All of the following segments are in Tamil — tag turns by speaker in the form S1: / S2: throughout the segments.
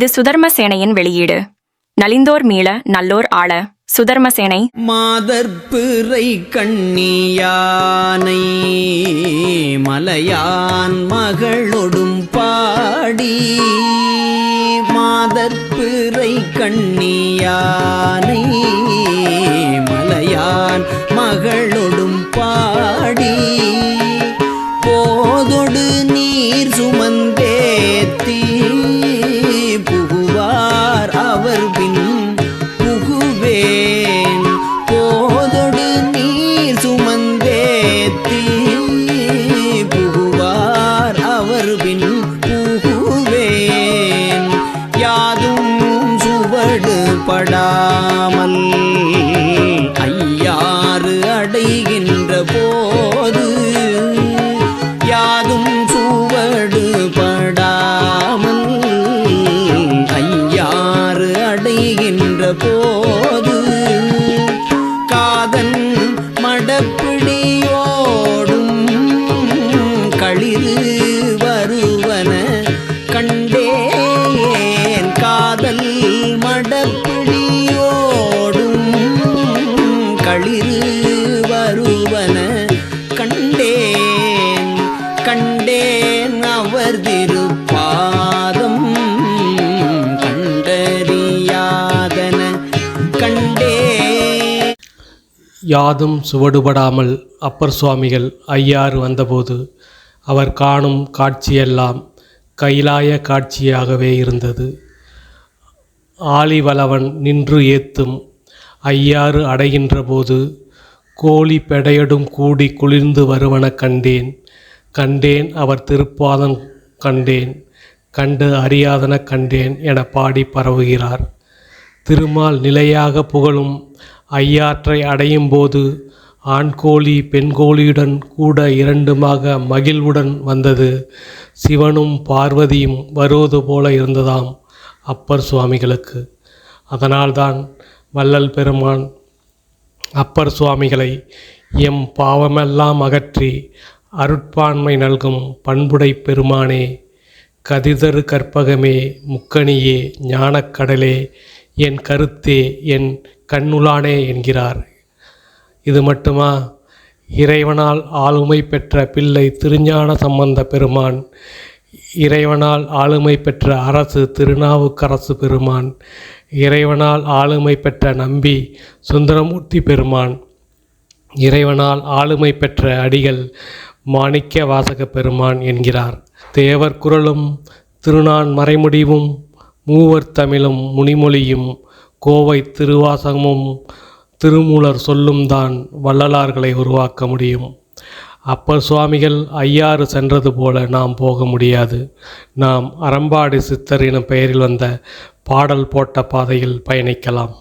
S1: இது சுதர்ம சேனையின் வெளியீடு. நலிந்தோர் மீள நல்லோர் ஆள சுதர்மசேனை
S2: மாதற்பிறை கண்ணியானை மலையான் மகளொடும் பாடி. மாதற்பிறை கண்ணியானை மலையான் மகளொடும் களிறு வருவன கண்டேன். காதல் மடப்பிடியோடும் களிறு வருவன கண்டேன். கண்டேன் அவர் திருப்பாதம் கண்டறியாதன கண்டே
S3: யாதும் சுவடுபடாமல் அப்பர் சுவாமிகள் ஐயாறு வந்தபோது அவர் காணும் காட்சியெல்லாம் கைலாய காட்சியாகவே இருந்தது. ஆலிவலவன் நின்று ஏத்தும் ஐயாறு அடைகின்ற போது கோழி பெடையடும் கூடி குளிர்ந்து வருவன கண்டேன். கண்டேன் அவர் திருப்பாதம் கண்டேன். கண்டு அறியாதன கண்டேன் என பாடி பரவுகிறார். திருமால் நிலையாக புகழும் ஐயாற்றை அடையும் போது ஆண் கோழி பெண் கோழியுடன் கூட இரண்டுமாக மகிழ்வுடன் வந்தது. சிவனும் பார்வதியும் வருவது போல இருந்ததாம் அப்பர் சுவாமிகளுக்கு. அதனால்தான் வள்ளல் பெருமான் அப்பர் சுவாமிகளை எம் பாவமெல்லாம் அகற்றி அருட்பான்மை நல்கும் பண்புடை பெருமானே கதிதரு கற்பகமே முக்கணியே ஞானக்கடலே என் கருத்தே என் கண்ணுளானே என்கிறார். இது மட்டுமா? இறைவனால் ஆளுமை பெற்ற பிள்ளை திருஞான சம்பந்த பெருமான். இறைவனால் ஆளுமை பெற்ற அரசு திருநாவுக்கரசு பெருமான். இறைவனால் ஆளுமை பெற்ற நம்பி சுந்தரமூர்த்தி பெருமான். இறைவனால் ஆளுமை பெற்ற அடிகள் மாணிக்க வாசக பெருமான் என்கிறார். தேவர் குரலும் திருநான் மறைமுடிவும் மூவர் தமிழும் முனிமொழியும் கோவை திருவாசகமும் திருமூலர் சொல்லும் தான் வள்ளலார்களை உருவாக்க முடியும். அப்பர் சுவாமிகள் ஐயாறு சென்றது போல நாம் போக முடியாது. நாம் அறம்பாடி சித்தர் எனும் பெயரில் வந்த பாடல் போட்ட பாதையில் பயணிக்கலாம்.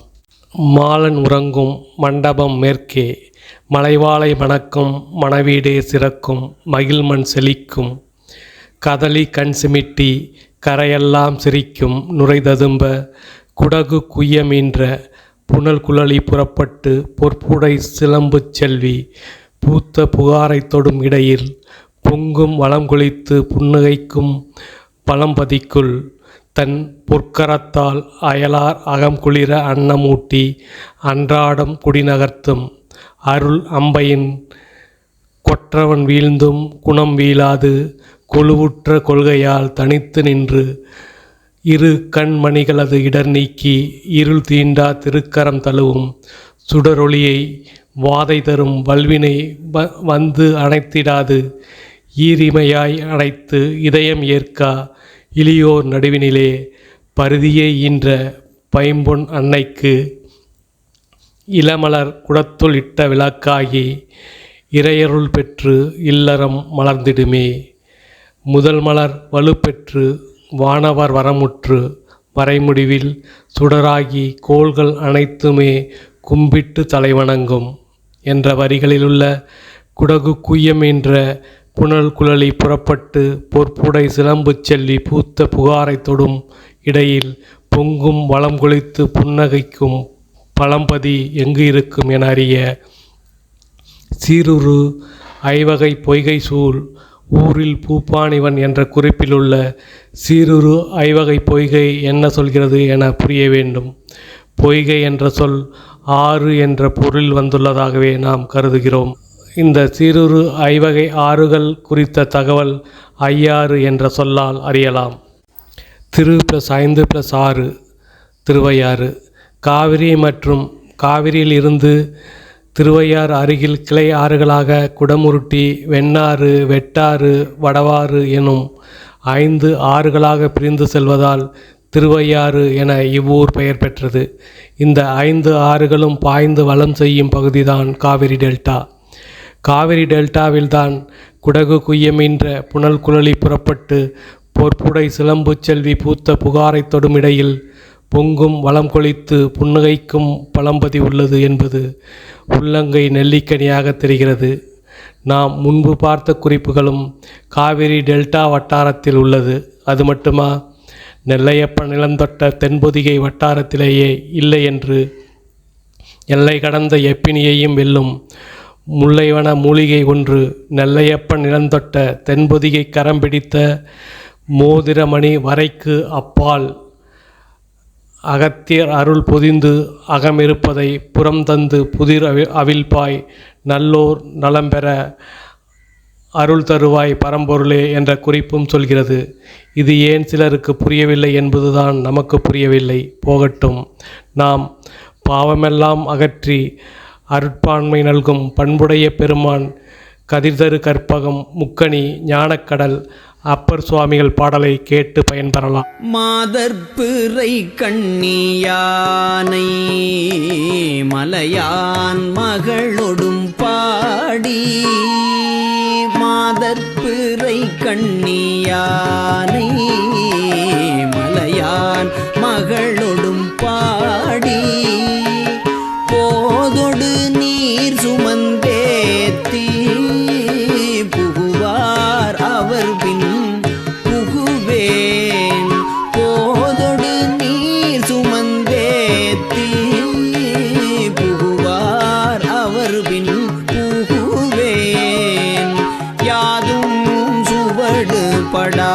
S3: மாலன் உறங்கும் மண்டபம் மேற்கே மலைவாளை மணக்கும் மணவீடே சிறக்கும் மகிழ்மண் செழிக்கும். கதலி கண் சிமிட்டி கரையெல்லாம் சிரிக்கும் நுரைததும்ப குடகு குய்யமீன்ற புனல் குழலி புறப்பட்டு பொற்புடை சிலம்புச் செல்வி பூத்த புகாரைத் தொடும் இடையில் பொங்கும் வளம் குளித்து புன்னகைக்கும் பழம்பதிக்குள் தன் பொற்கரத்தால் அயலார் அகம் குளிர அன்னமூட்டி அன்றாடம் குடிநகர்த்தும் அருள் அம்பையின் கொற்றவன் வீழ்ந்தும் குணம் வீழாது கொழுவுற்ற கொள்கையால் தனித்து நின்று இரு கண்மணிகளது இடர் நீக்கி இருள் தீண்டா திருக்கரம் தழுவும். சுடரொளியை வாதை தரும் வல்வினை வ- வந்து அணைத்திடாது. ஈரிமையாய் அணைத்து இதயம் ஏற்கா இளியோர் நடுவினிலே பருதியே ஈன்ற பைம்பொன் அன்னைக்கு. இளமலர் குடத்துள் இட்ட விளக்காகி இறையருள் பெற்று இல்லறம் மலர்ந்திடுமே. முதல் மலர் வலுப்பெற்று வானவர் வரமுற்று வரைமுடிவில் சுடராகி கோள்கள் அனைத்துமே கும்பிட்டு தலைவணங்கும் என்ற வரிகளிலுள்ள குடகு குய்யம் என்ற புனல் குழலி புறப்பட்டு பொற்புடை சிலம்புச் செல்லி பூத்த புகாரைத் தொடும் இடையில் பொங்கும் வளம் குளித்து புன்னகைக்கும் பழம்பதி எங்கு இருக்கும் என அறிய சீருரு ஐவகை பொய்கை சூழ் ஊரில் பூப்பானிவன் என்ற குறிப்பிலுள்ள சீருரு ஐவகை பொய்கை என்ன சொல்கிறது என புரிய வேண்டும். பொய்கை என்ற சொல் ஆறு என்ற பொருள் வந்துள்ளதாகவே நாம் கருதுகிறோம். இந்த சீருரு ஐவகை ஆறுகள் குறித்த தகவல் ஐயாறு என்ற சொல்லால் அறியலாம். திரு ப்ளஸ் ஐந்து ப்ளஸ் ஆறு திருவையாறு. காவிரி மற்றும் காவிரியில் இருந்து திருவையாறு அருகில் கிளை ஆறுகளாக குடமுருட்டி வெண்ணாறு வெட்டாறு வடவாறு எனும் ஐந்து ஆறுகளாக பிரிந்து செல்வதால் திருவையாறு என இவ்வூர் பெயர் பெற்றது. இந்த ஐந்து ஆறுகளும் பாய்ந்து வளம் செய்யும் பகுதிதான் காவிரி டெல்டா. காவிரி டெல்டாவில்தான் குடகு குய்யமின்ற புனல் குழலி புறப்பட்டு பொற்புடை சிலம்பு செல்வி பூத்த புகாரைத் தொடுமிடையில் பொங்கும் வளம் கொளித்து புன்னகைக்கும் பழம்பதி உள்ளது என்பது உள்ளங்கை நெல்லிக்கனியாக தெரிகிறது. நாம் முன்பு பார்த்த குறிப்புகளும் காவிரி டெல்டா வட்டாரத்தில் உள்ளது. அது மட்டுமா? நெல்லையப்ப நிலந்தொட்ட தென்பொதிகை வட்டாரத்திலேயே இல்லை என்று எல்லை கடந்த எப்பினியையும் வெல்லும் முல்லைவன மூலிகை ஒன்று நெல்லையப்பன் நிலந்தொட்ட தென்பொதிகை கரம் பிடித்த மோதிரமணி வரைக்கு அப்பால் அகத்தியர் அருள் பொதிந்து அகமிருப்பதை புறம் தந்து புதிர் அவி அவிழ்ப்பாய் நல்லோர் நலம்பெற அருள் தருவாய் பரம்பொருளே என்ற குறிப்பும் சொல்கிறது. இது ஏன் சிலருக்கு புரியவில்லை என்பதுதான் நமக்கு புரியவில்லை. போகட்டும். நாம் பாவமெல்லாம் அகற்றி அருட்பான்மை நல்கும் பண்புடைய பெருமான் கதிர்தரு கற்பகம் முக்கணி ஞானக்கடல் அப்பர் சுவாமிகள் பாடலை கேட்டு பயன்பெறலாம்.
S2: மாதர்பிறை கண்ணியானை மலையான் மகளொடும் பாடி. மாதர்பிறை கண்ணியானை சுவடு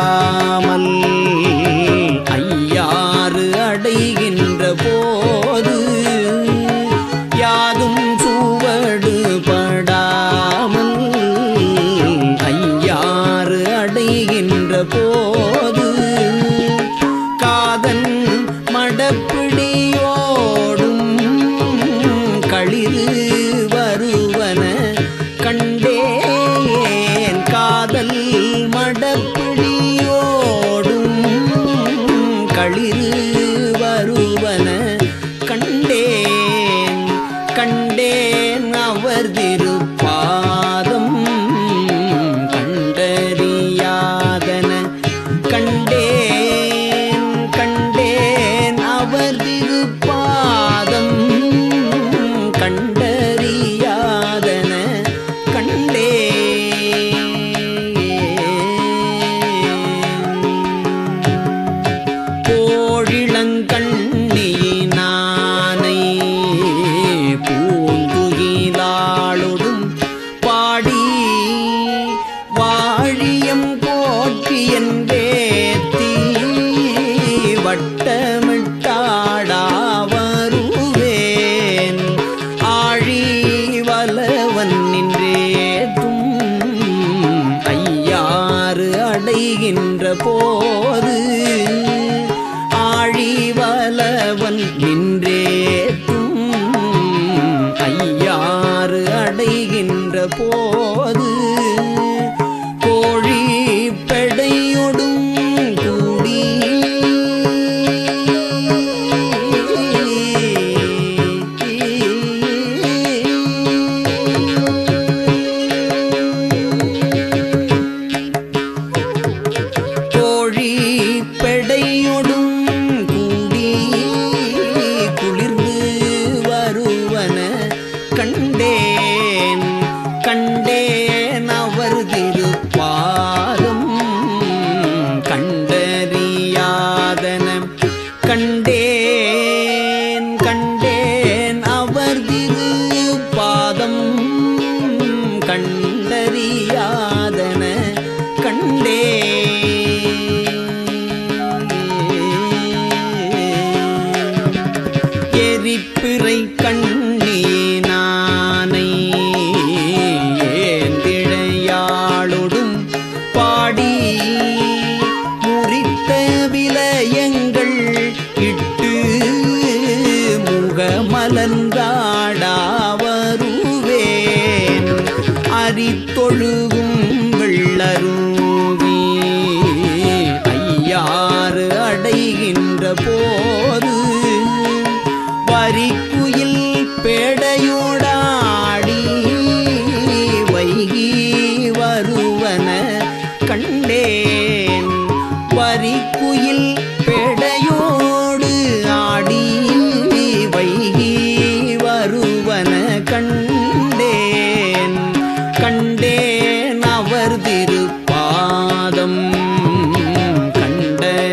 S2: your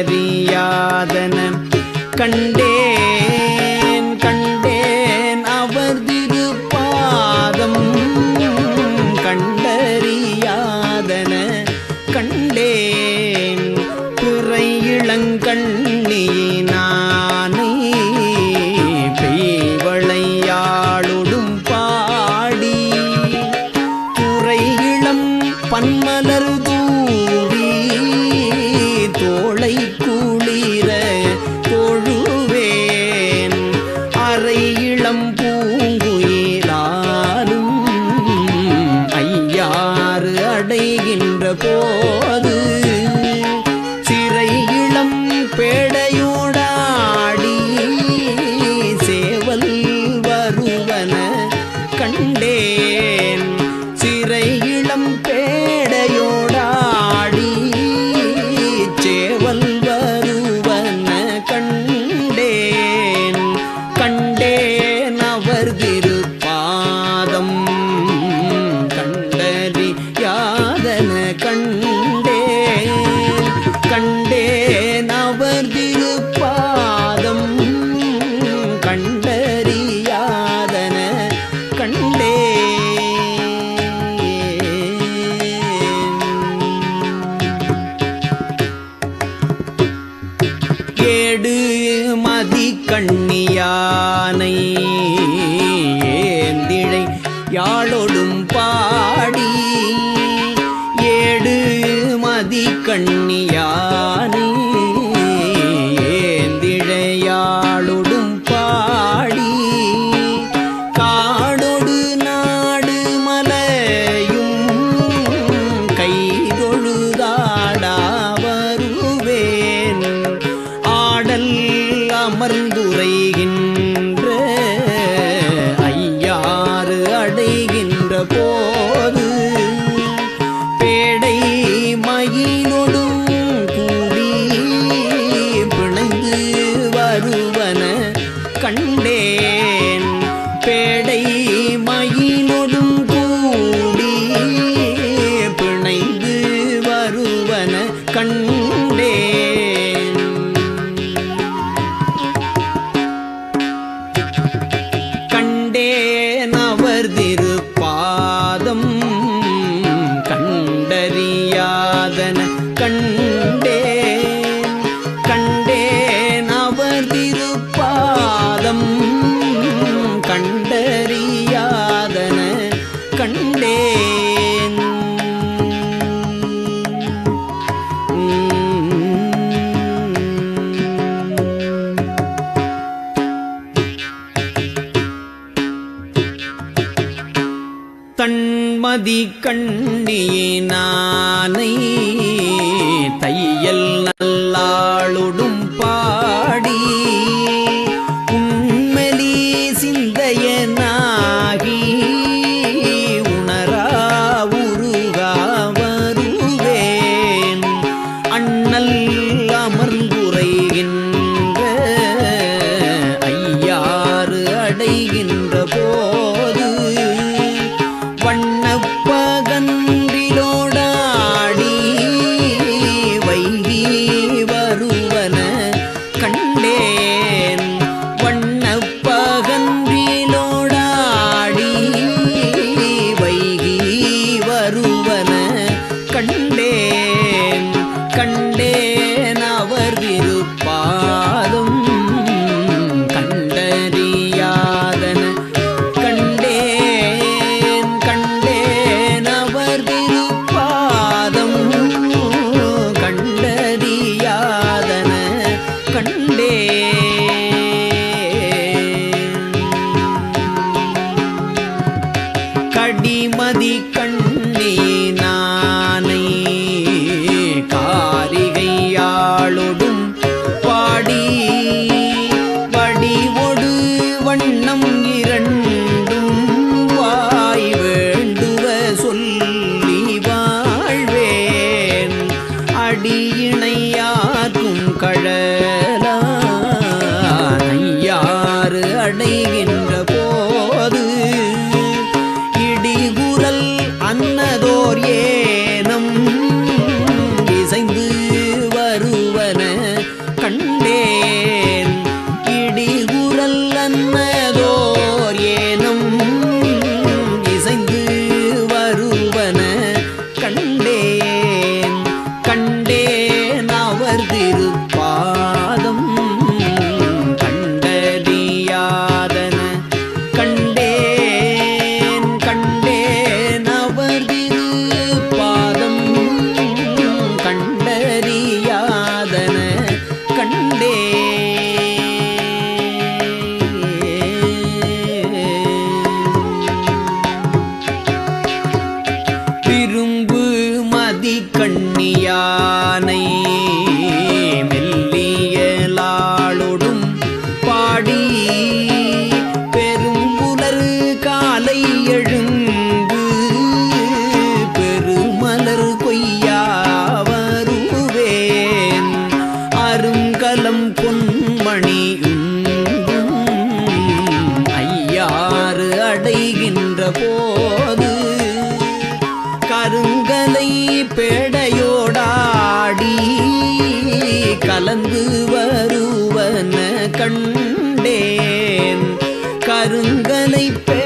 S2: கண்டறியாதன கண்ட அமர்ந்துரை அடைகின்ற கலந்து வருவன கண்டேன். கருங்கலை பெ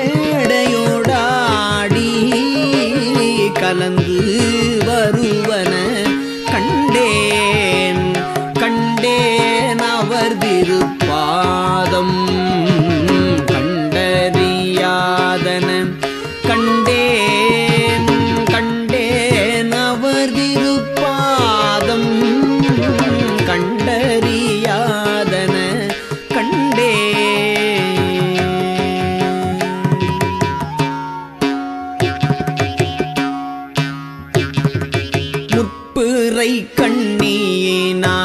S2: கண்ணீனா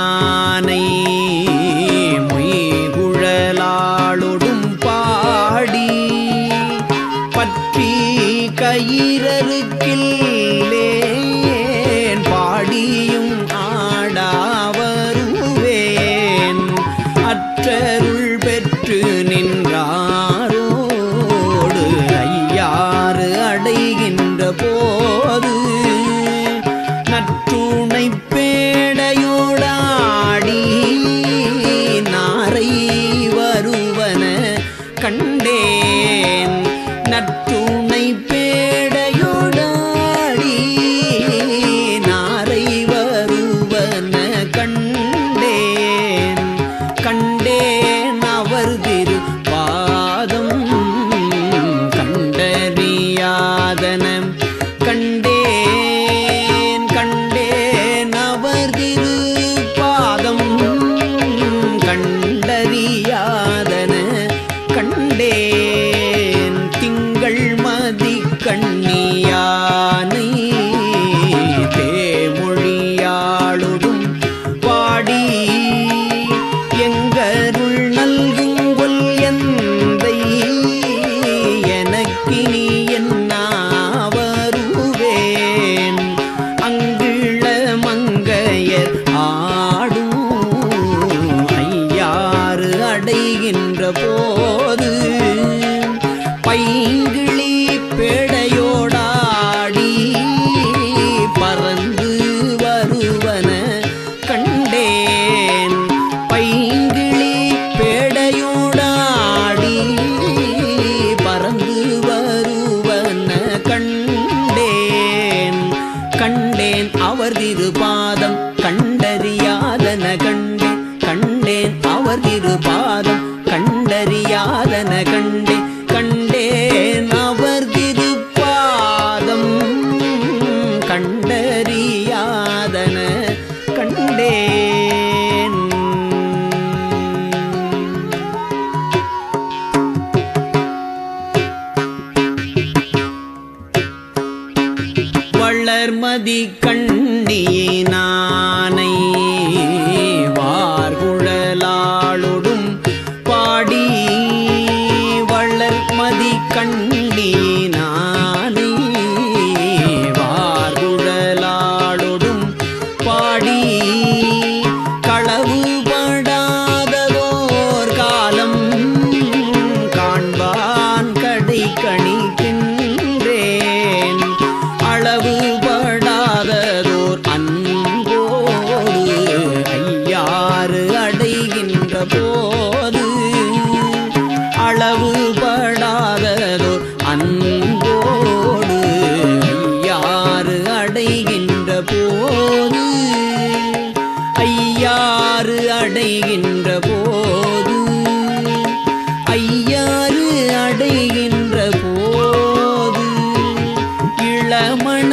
S2: திருபாதம் கண்டறியாதன கண்ட மண